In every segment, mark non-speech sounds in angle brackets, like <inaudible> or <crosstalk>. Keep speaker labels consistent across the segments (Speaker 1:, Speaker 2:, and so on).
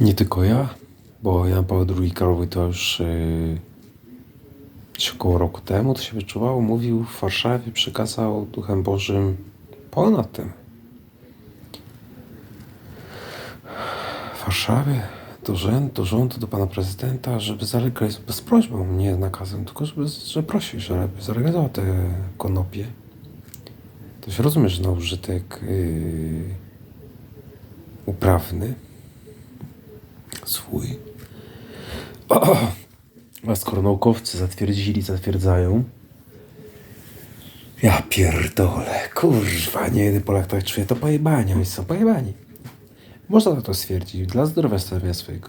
Speaker 1: Nie tylko ja, bo Jan Paweł II Karol to już yy, około roku temu to się wyczuwało, mówił w Warszawie, przekazał Duchem Bożym ponad tym. W Warszawie do rządu, do rządu, do pana prezydenta, żeby zalegalizować, bez prośbą, nie nakazem, tylko żeby, że prosił, żeby zalegalizował te konopie. To się rozumie, że na użytek yy, uprawny swój. <clears throat> A skoro naukowcy zatwierdzili, zatwierdzają. Ja pierdolę, kurwa, nie jeden Polak tak czuje, to pojebani, oni są pojebani. Można to stwierdzić, dla zdrowia stawia swojego.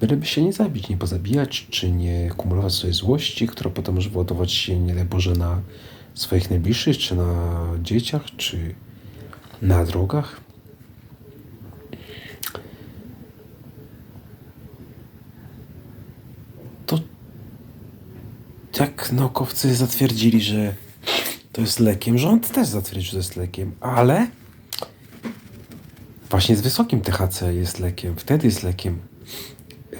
Speaker 1: Byleby się nie zabić, nie pozabijać, czy nie kumulować swojej złości, która potem może wyładować się, nie daj Boże, na swoich najbliższych, czy na dzieciach, czy na drogach. To jak naukowcy zatwierdzili, że to jest lekiem, rząd też zatwierdził, że to jest lekiem, ale właśnie z wysokim THC jest lekiem, wtedy jest lekiem.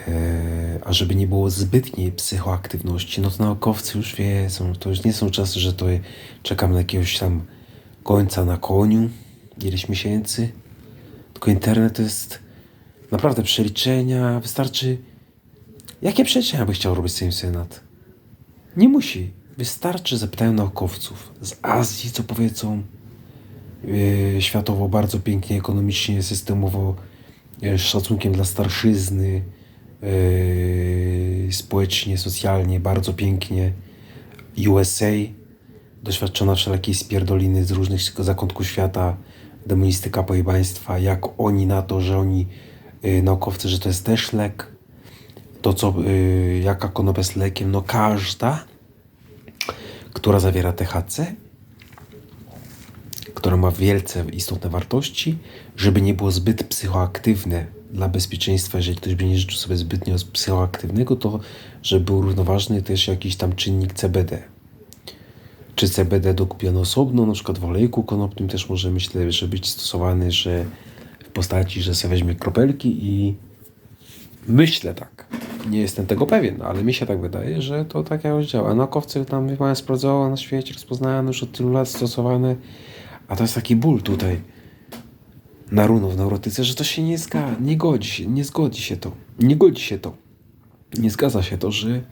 Speaker 1: Eee, a żeby nie było zbytniej psychoaktywności, no to naukowcy już wiedzą, to już nie są czasy, że to czekam na jakiegoś tam końca na koniu, ileś miesięcy. Tylko internet to jest naprawdę przeliczenia, wystarczy... Jakie przeliczenia by chciał robić Sejm Senat? Nie musi. Wystarczy, zapytają naukowców z Azji, co powiedzą yy, światowo bardzo pięknie, ekonomicznie, systemowo, yy, z szacunkiem dla starszyzny, yy, społecznie, socjalnie, bardzo pięknie. USA, doświadczona wszelakiej spierdoliny z różnych zakątków świata, demonistyka pojebaństwa, jak oni na to, że oni, naukowcy, że to jest też lek, to co, yy, jaka konopia jest lekiem, no każda, która zawiera THC, która ma wielce istotne wartości, żeby nie było zbyt psychoaktywne dla bezpieczeństwa, jeżeli ktoś by nie życzył sobie zbytnio psychoaktywnego, to żeby był równoważny też jakiś tam czynnik CBD. Czy CBD dokupione osobno, na przykład w olejku konopnym też może myślę, że być stosowany, że w postaci, że sobie weźmie kropelki i myślę tak. Nie jestem tego pewien, ale mi się tak wydaje, że to tak jakoś działa. Naukowcy tam mają sprawdzono na świecie, rozpoznano już od tylu lat stosowane, a to jest taki ból tutaj na runo w neurotyce, że to się nie zgadza, nie godzi się, nie zgodzi się to. Nie godzi się to. Nie zgadza się to, że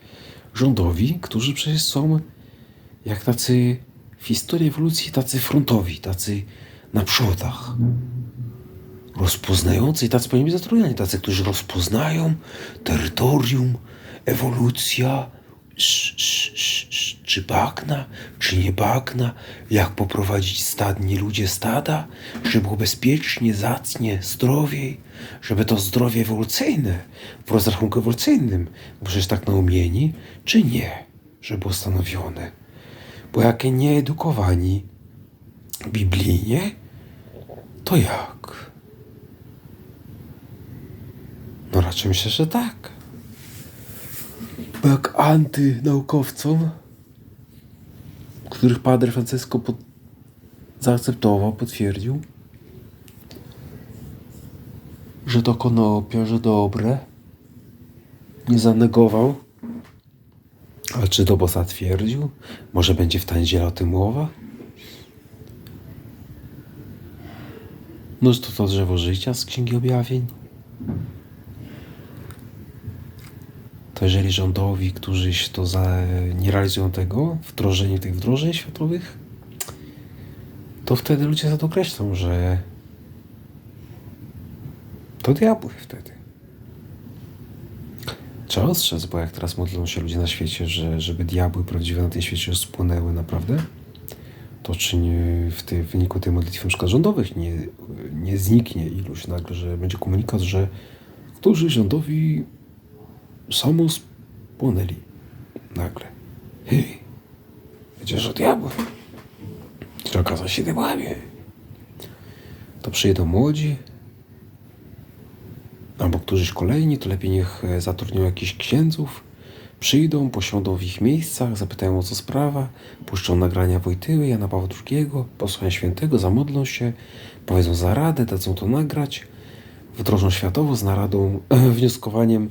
Speaker 1: rządowi, którzy przecież są jak tacy w historii ewolucji, tacy frontowi, tacy na przodach, rozpoznający tacy powinni być zatrudniani, tacy, którzy rozpoznają terytorium, ewolucja, sz, sz, sz, czy bagna, czy nie bagna, jak poprowadzić stadni ludzie stada, żeby było bezpiecznie, zacnie, zdrowiej, żeby to zdrowie ewolucyjne, w rozrachunku ewolucyjnym, bo przecież tak naumieni, czy nie, żeby było stanowione. Bo jak nieedukowani biblijnie, to jak? Raczej myślę, że tak. Bo jak antynaukowcom, których Padre Francesco pod... zaakceptował, potwierdził, że to konopia, że dobre, nie zanegował, ale czy to bo zatwierdził? Może będzie w Tanziela o tym mowa? No, że to to drzewo życia z Księgi Objawień? Jeżeli rządowi, którzy się to za, nie realizują tego, wdrożenie tych wdrożeń światowych, to wtedy ludzie za to określą, że to diabły wtedy. Trzeba ostrzec, bo jak teraz modlą się ludzie na świecie, że żeby diabły prawdziwe na tym świecie spłonęły naprawdę, to czy nie w, tej, w wyniku tej modlitwy na rządowych nie, nie zniknie iluś nagle, że będzie komunikat, że którzy rządowi samo spłonęli. Nagle. Hej, przecież od diabła. Czy okazał się diabłami. To przyjedą młodzi, albo którzyś kolejni, to lepiej niech e, zatrudnią jakichś księdzów, przyjdą, posiądą w ich miejscach, zapytają o co sprawa, puszczą nagrania Wojtyły, Jana Pawła II, posłania świętego, zamodlą się, powiedzą za radę, dadzą to nagrać, wdrożą światowo z naradą, wnioskowaniem,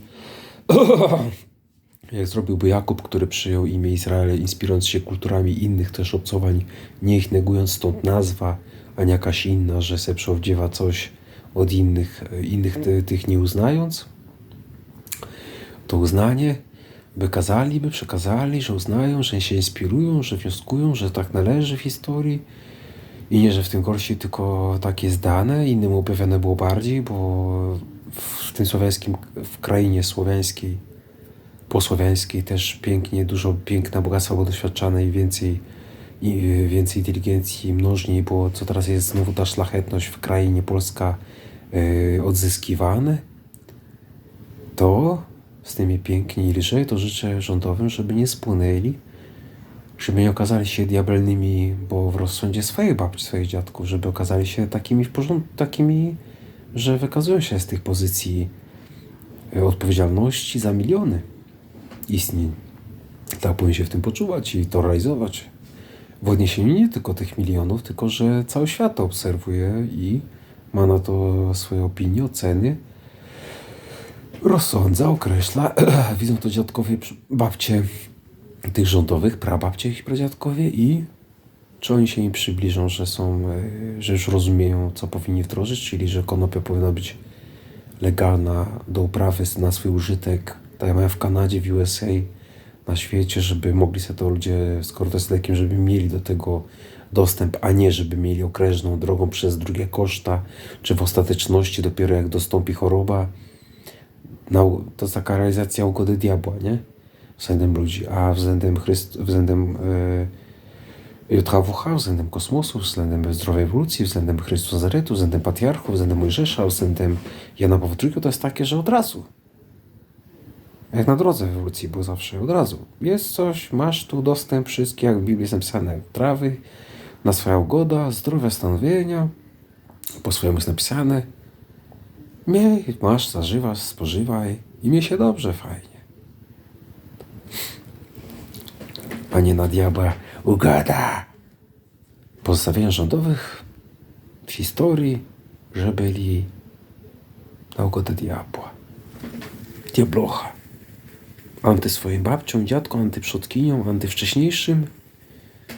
Speaker 1: <laughs> jak zrobiłby Jakub, który przyjął imię Izrael, inspirując się kulturami innych też obcowań, nie ich negując stąd nazwa, a nie jakaś inna, że se przeowdziewa coś od innych, innych ty, tych nie uznając. To uznanie by kazali, by przekazali, że uznają, że się inspirują, że wnioskują, że tak należy w historii i nie, że w tym gorsi tylko tak jest dane, innym objawione było bardziej, bo w tym słowiańskim, w krainie słowiańskiej, posłowiańskiej też pięknie, dużo piękna, bogactwa było doświadczane i więcej, i więcej inteligencji mnożniej było, co teraz jest znowu ta szlachetność w krainie Polska yy, odzyskiwane, to z tymi piękni i lżej, to życzę rządowym, żeby nie spłynęli, żeby nie okazali się diabelnymi, bo w rozsądzie swojej babci, swoich dziadków, żeby okazali się takimi w porządku, takimi, że wykazują się z tych pozycji e, odpowiedzialności za miliony istnień. Tak powinien się w tym poczuwać i to realizować. W odniesieniu nie tylko tych milionów, tylko że cały świat to obserwuje i ma na to swoje opinie, oceny rozsądza, określa. <clears throat> Widzą to dziadkowie, babcie tych rządowych, prababcie ich pradziadkowie i czy oni się im przybliżą, że są, e, że już rozumieją, co powinni wdrożyć, czyli że konopia powinna być legalna do uprawy na swój użytek, tak jak mają w Kanadzie, w USA, na świecie, żeby mogli sobie to ludzie, skoro to jest lekiem, żeby mieli do tego dostęp, a nie żeby mieli okrężną drogą przez drugie koszta, czy w ostateczności dopiero jak dostąpi choroba, no, to jest taka realizacja ugody diabła, nie? Względem ludzi, a względem, Chryst względem yy, JHWH, względem kosmosu, względem zdrowej ewolucji, względem Chrystusa Zaretu, względem patriarchów, względem Mojżesza, względem Jana Pawła II, to jest takie, że od razu. Jak na drodze ewolucji było zawsze, od razu. Jest coś, masz tu dostęp, wszystkie, jak w Biblii jest napisane, trawy, na swoja ugoda, zdrowe stanowienia, po swojemu jest napisane, Miej, masz, zażywasz, spożywaj i mi się dobrze, fajnie. Panie na diabła, ugada! Pozostawienia rządowych w historii, że byli na ugodę diabła. Diablocha. Anty swoim babcią, dziadką, antyprzodkinią, antywcześniejszym,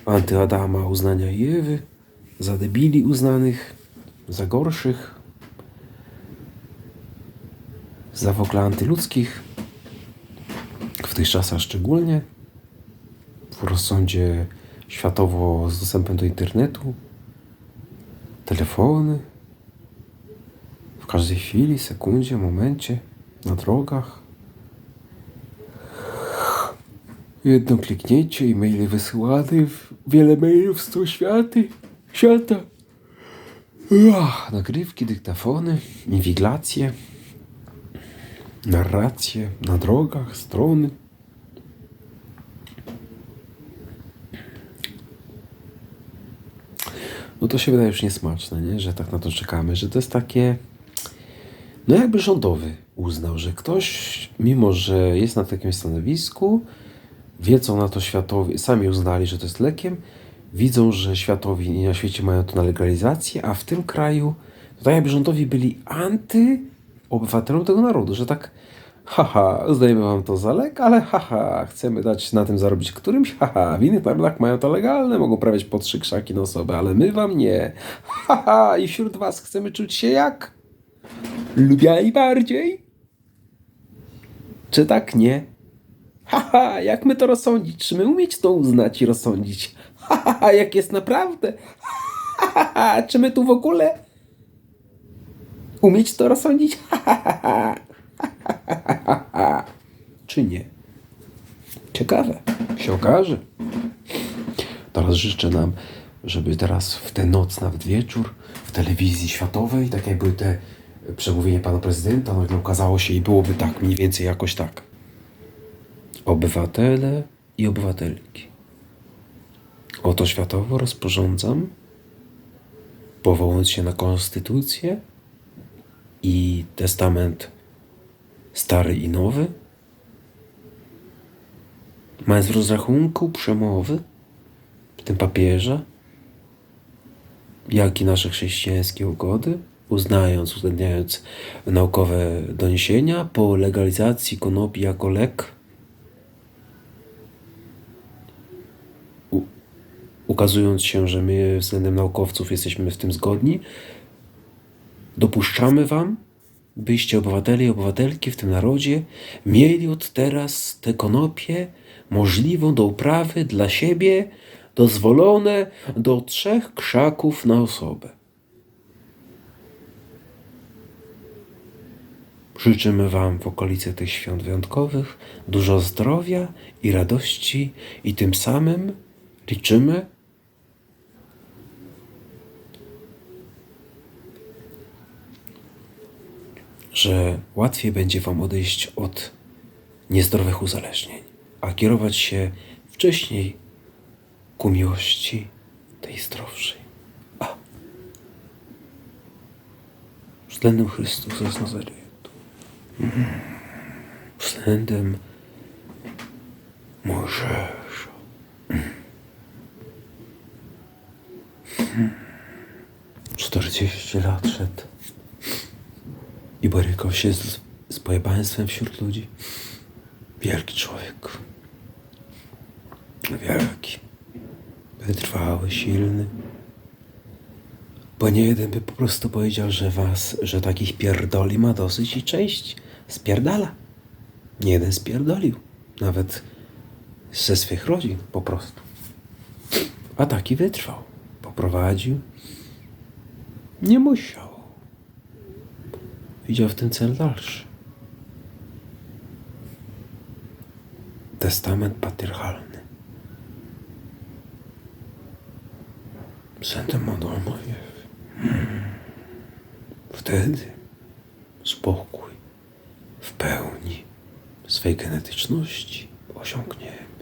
Speaker 1: anty Adama uznania i Ewy, za debili uznanych, za gorszych, za w ogóle antyludzkich, w tych czasach szczególnie, w rozsądzie światowo z dostępem do internetu, telefony, w każdej chwili, sekundzie, momencie, na drogach. Jedno kliknięcie i maile wysyłane, wiele mailów z tą światy, świata. Uach, nagrywki, dyktafony, inwigilacje narracje na drogach, strony. No to się wydaje już niesmaczne, nie? że tak na to czekamy, że to jest takie, no jakby rządowy uznał, że ktoś, mimo że jest na takim stanowisku, wiedzą na to światowi, sami uznali, że to jest lekiem, widzą, że światowi na świecie mają to na legalizację, a w tym kraju, to tak jakby rządowi byli anty obywatelom tego narodu, że tak haha, uznajemy wam to za lek, ale haha, chcemy dać na tym zarobić którymś, haha, w innych narodach mają to legalne, mogą prawiać po trzy krzaki na osobę, ale my wam nie. Haha, i wśród was chcemy czuć się jak? Lubiaj bardziej? Czy tak nie? Haha, jak my to rozsądzić? Czy my umieć to uznać i rozsądzić? Haha, jak jest naprawdę? Haha, czy my tu w ogóle umieć to rozsądzić? <laughs> Czy nie? Ciekawe. Się okaże. Teraz życzę nam, żeby teraz w tę noc, nawet wieczór, w telewizji światowej, tak jak były te przemówienia pana prezydenta, nagle okazało się i byłoby tak, mniej więcej jakoś tak. Obywatele i obywatelki. Oto światowo rozporządzam, powołując się na konstytucję i testament stary i nowy, mając w rozrachunku przemowy, w tym papieża, jak i nasze chrześcijańskie ugody, uznając, uwzględniając naukowe doniesienia po legalizacji konopi jako lek, ukazując się, że my względem naukowców jesteśmy w tym zgodni, dopuszczamy Wam, byście obywateli i obywatelki w tym narodzie mieli od teraz te konopie możliwą do uprawy dla siebie, dozwolone do trzech krzaków na osobę. Życzymy Wam w okolicy tych świąt wyjątkowych dużo zdrowia i radości, i tym samym liczymy, że łatwiej będzie Wam odejść od niezdrowych uzależnień, a kierować się wcześniej ku miłości tej zdrowszej. A względem Chrystusa z Nazaretu, Mhm. względem Mojżesza, Mhm. 40 lat szedł i borykał się z, z pojebaństwem wśród ludzi. Wielki człowiek. Wielki. Wytrwały, silny. Bo nie jeden by po prostu powiedział, że was, że takich pierdoli ma dosyć i część spierdala. Nie jeden spierdolił. Nawet ze swych rodzin po prostu. A taki wytrwał. Poprowadził. Nie musiał. Widział w tym cel dalszy. Testament patriarchalny. Świętym Adama. Hmm. Wtedy spokój w pełni swej genetyczności osiągniemy.